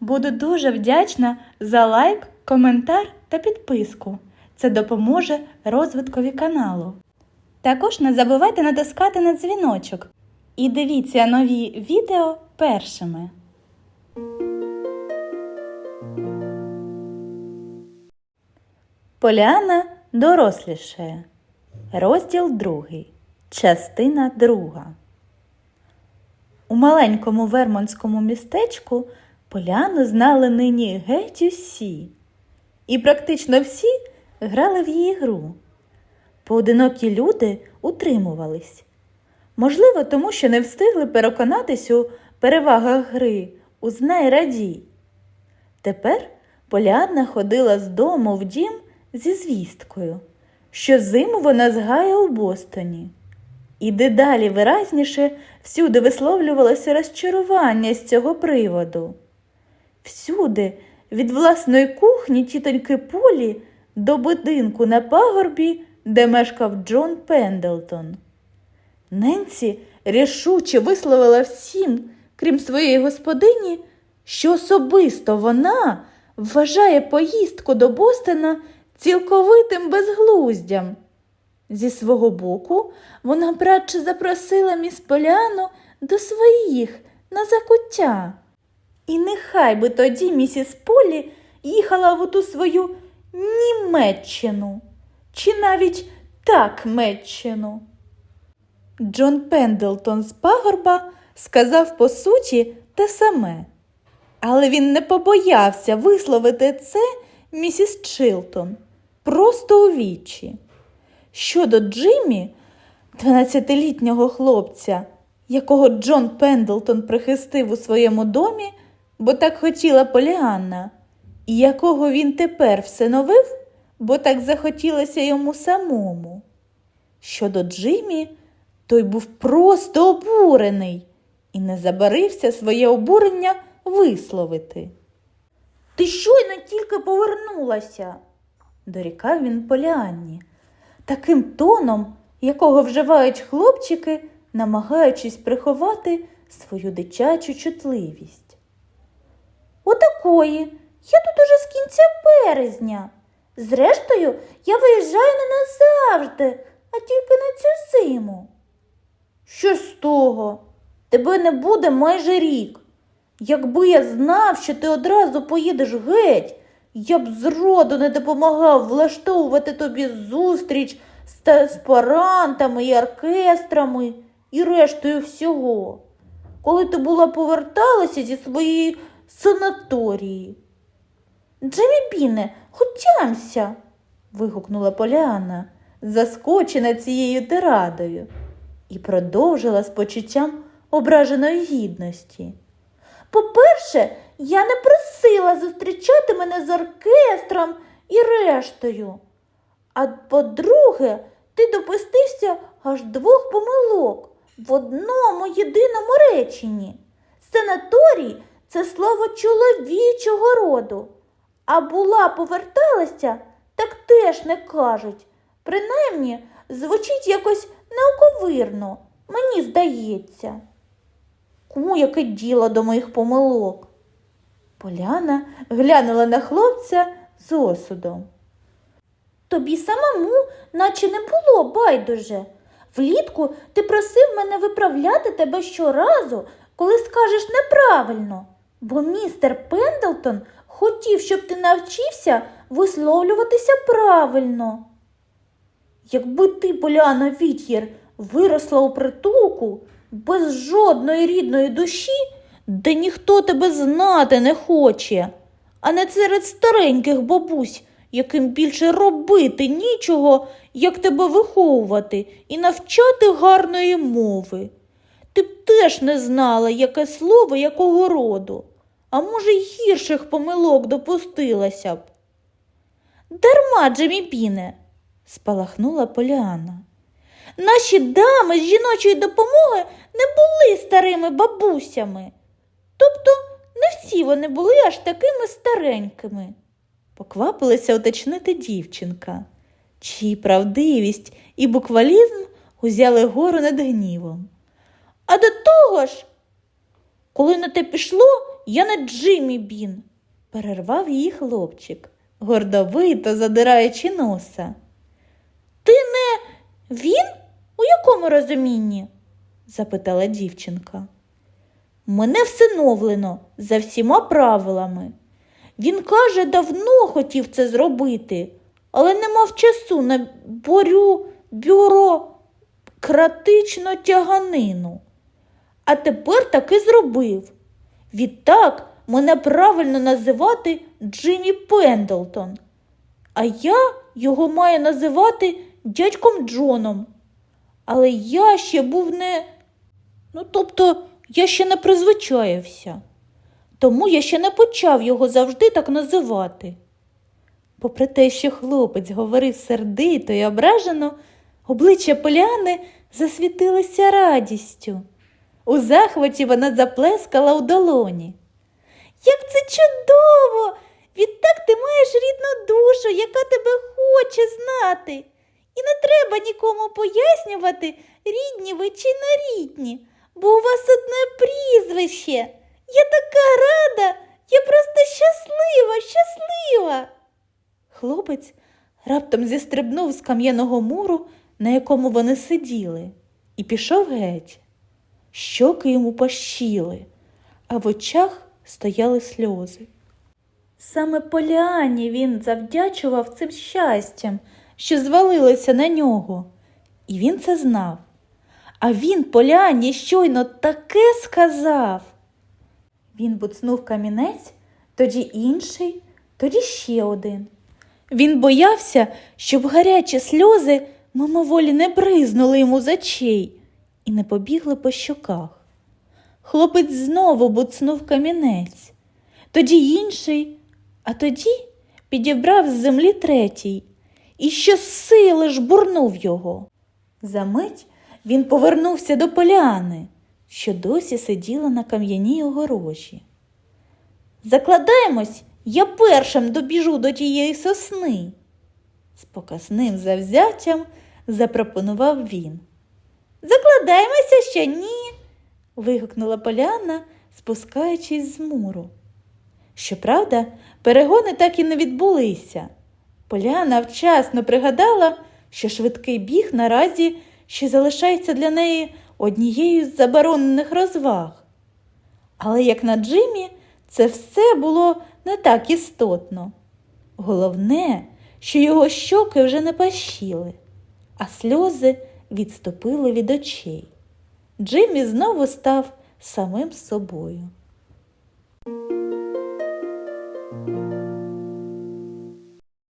Буду дуже вдячна за лайк, коментар та підписку. Це допоможе розвиткові каналу. Також не забувайте натискати на дзвіночок і дивіться нові відео першими. Поляна дорослішає. Розділ другий. Частина друга. У маленькому вермонтському містечку Поляну знали нині геть усі. І практично всі грали в її гру. Поодинокі люди утримувались. Можливо, тому що не встигли переконатись у перевагах гри «Узнай радій». Тепер Поліанна ходила з дому в дім зі звісткою, що зиму вона згає у Бостоні. І дедалі виразніше всюди висловлювалося розчарування з цього приводу. Всюди, від власної кухні тітоньки Полі до будинку на пагорбі, де мешкав Джон Пендлтон. Ненсі рішуче висловила всім, крім своєї господині, що особисто вона вважає поїздку до Бостона цілковитим безглуздям. Зі свого боку, вона братче запросила міс Поляну до своїх на закуття. І нехай би тоді місіс Полі їхала в оту свою Німеччину, чи навіть так Метчину. Джон Пендлтон з пагорба сказав по суті те саме, але він не побоявся висловити це місіс Чилтон просто у вічі. Щодо Джиммі, 12-літнього хлопця, якого Джон Пендлтон прихистив у своєму домі, бо так хотіла Поліанна, і якого він тепер всиновив, бо так захотілося йому самому. Щодо Джиммі, той був просто обурений і не забарився своє обурення висловити. Ти щойно тільки повернулася, дорікав він Поліанні, таким тоном, якого вживають хлопчики, намагаючись приховати свою дитячу чутливість. Отакої. Я тут уже з кінця березня. Зрештою, я виїжджаю не назавжди, а тільки на цю зиму. Що з того? Тебе не буде майже рік. Якби я знав, що ти одразу поїдеш геть, я б зроду не допомагав влаштовувати тобі зустріч з таспарантами і оркестрами і рештою всього. Коли ти була поверталася зі своєї санаторії. Джемі Біне, хотямся. вигукнула Поліана, заскочена цією тирадою, і продовжила з почуттям ображеної гідності. По-перше, я не просила зустрічати мене з оркестром і рештою. А по-друге, ти допустився аж двох помилок в одному єдиному реченні. Санаторій це слово чоловічого роду, а була поверталася, так теж не кажуть. Принаймні, звучить якось науковирно, мені здається. Кому яке діло до моїх помилок? Поляна глянула на хлопця з осудом. Тобі самому, наче не було байдуже. Влітку ти просив мене виправляти тебе щоразу, коли скажеш неправильно, бо містер Пендлтон хотів, щоб ти навчився висловлюватися правильно. Якби ти, Поляна Віт'єр, виросла у притулку без жодної рідної душі, де ніхто тебе знати не хоче, а не серед стареньких бабусь, яким більше робити нічого, як тебе виховувати і навчати гарної мови. Ти б теж не знала, яке слово якого роду, а може, й гірших помилок допустилася б. Дарма, Джемі Біне, спалахнула Поліана. Наші дами з жіночої допомоги не були старими бабусями. Тобто не всі вони були аж такими старенькими, поквапилася уточнити дівчинка, чиї правдивість і буквалізм узяли гору над гнівом. А до того ж, коли на те пішло, я не Джиммі Бін, перервав її хлопчик, гордовито задираючи носа. Ти не він? У якому розумінні? запитала дівчинка. Мене всиновлено за всіма правилами. Він каже, давно хотів це зробити, але не мав часу на борю бюрократичну тяганину. А тепер таки зробив. Відтак мене правильно називати Джиммі Пендлтон, а я його маю називати дядьком Джоном. Але я ще був не. Ну, тобто, я ще не призвичаєвся, тому я ще не почав його завжди так називати. Попри те, що хлопець говорив сердито і ображено, обличчя Поляни засвітилося радістю. У захваті вона заплескала у долоні. Як це чудово! Відтак ти маєш рідну душу, яка тебе хоче знати. І не треба нікому пояснювати, рідні ви чи не рідні, бо у вас одне прізвище. Я така рада, я просто щаслива, щаслива. Хлопець раптом зістрибнув з кам'яного муру, на якому вони сиділи, і пішов геть. Щоки йому пащили, а в очах стояли сльози. Саме Поліані він завдячував цим щастям, що звалилося на нього, і він це знав. А він Поліані щойно таке сказав. Він буцнув камінець, тоді інший, тоді ще один. Він боявся, щоб гарячі сльози мимоволі не бризнули йому з очей і не побігли по щоках. Хлопець знову буцнув камінець, тоді інший, а тоді підібрав з землі третій і щосили жбурнув його. Замить він повернувся до поляни, що досі сиділа на кам'яній огорожі. Закладаємось, я першим добіжу до тієї сосни. З показним завзяттям запропонував він. Закладаємося ще ні. вигукнула Поляна, спускаючись з муру. Щоправда, перегони так і не відбулися. Поляна вчасно пригадала, що швидкий біг наразі ще залишається для неї однією з заборонених розваг. Але як на Джимі, це все було не так істотно. Головне, що його щоки вже не пащили, а сльози відступили від очей. Джиммі знову став самим собою.